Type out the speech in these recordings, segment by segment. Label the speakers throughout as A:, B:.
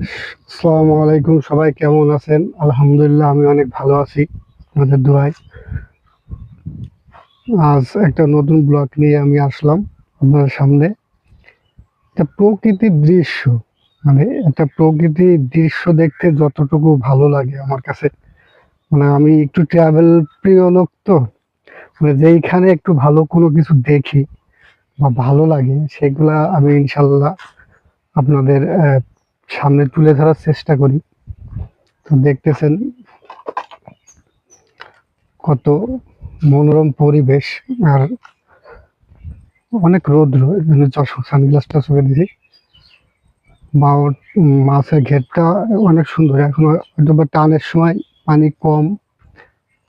A: আসসালামু আলাইকুম সবাই কেমন আছেন? আলহামদুলিল্লাহ, আমি অনেক ভালো আছি আমাদের দোয়ায়। আজ একটা নতুন ব্লগ নিয়ে আমি আসলাম আপনাদের সামনে। একটা প্রকৃতির দৃশ্য মানে একটা প্রকৃতির দৃশ্য দেখতে যতটুকু ভালো লাগে আমার কাছে। মানে আমি একটু ট্রাভেল প্রিয় লোক তো মানে যেইখানে একটু ভালো কোনো কিছু দেখি বা ভালো লাগে, সেগুলা আমি ইনশাল্লাহ আপনাদের সামনে তুলে ধরার চেষ্টা করি। তো দেখতেছেন কত মনোরম পরিবেশ আর অনেক রৌদ্র সানগ্লাসটা চোখে দিয়েছি। বা মাছের ঘেরটা অনেক সুন্দর, এখন হয়তো বা টানের সময় পানি কম,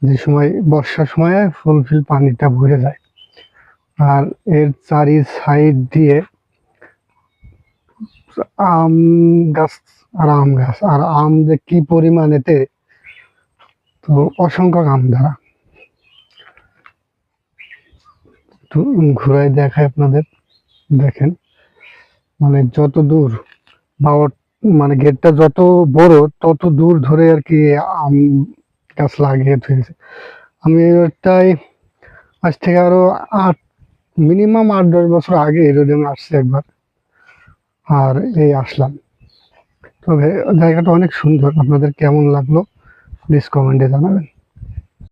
A: যে সময় বর্ষার সময় ফুলফিল পানিটা ভরে যায়। আর এর চারি সাইড দিয়ে আম গাছ আর আম গাছ। আর আম যে কি পরিমাণেতে তো অসংখ্য আম দ্বারা ঘুরাই দেখায় আপনাদের, দেখেন। মানে যত দূর বা ওর মানে গেটটা যত বড়, তত দূর ধরে আর কি আম গাছ লাগিয়ে থুয়েছে আমি ওটাই আজ থেকে আরও আট মিনিমাম আট, দশ বছর আগে এরোডে আমি আসছি একবার। আর এই আসলাম। তবে জায়গাটা অনেক সুন্দর। আপনাদের কেমন লাগল প্লিজ কমেন্টে জানাবেন।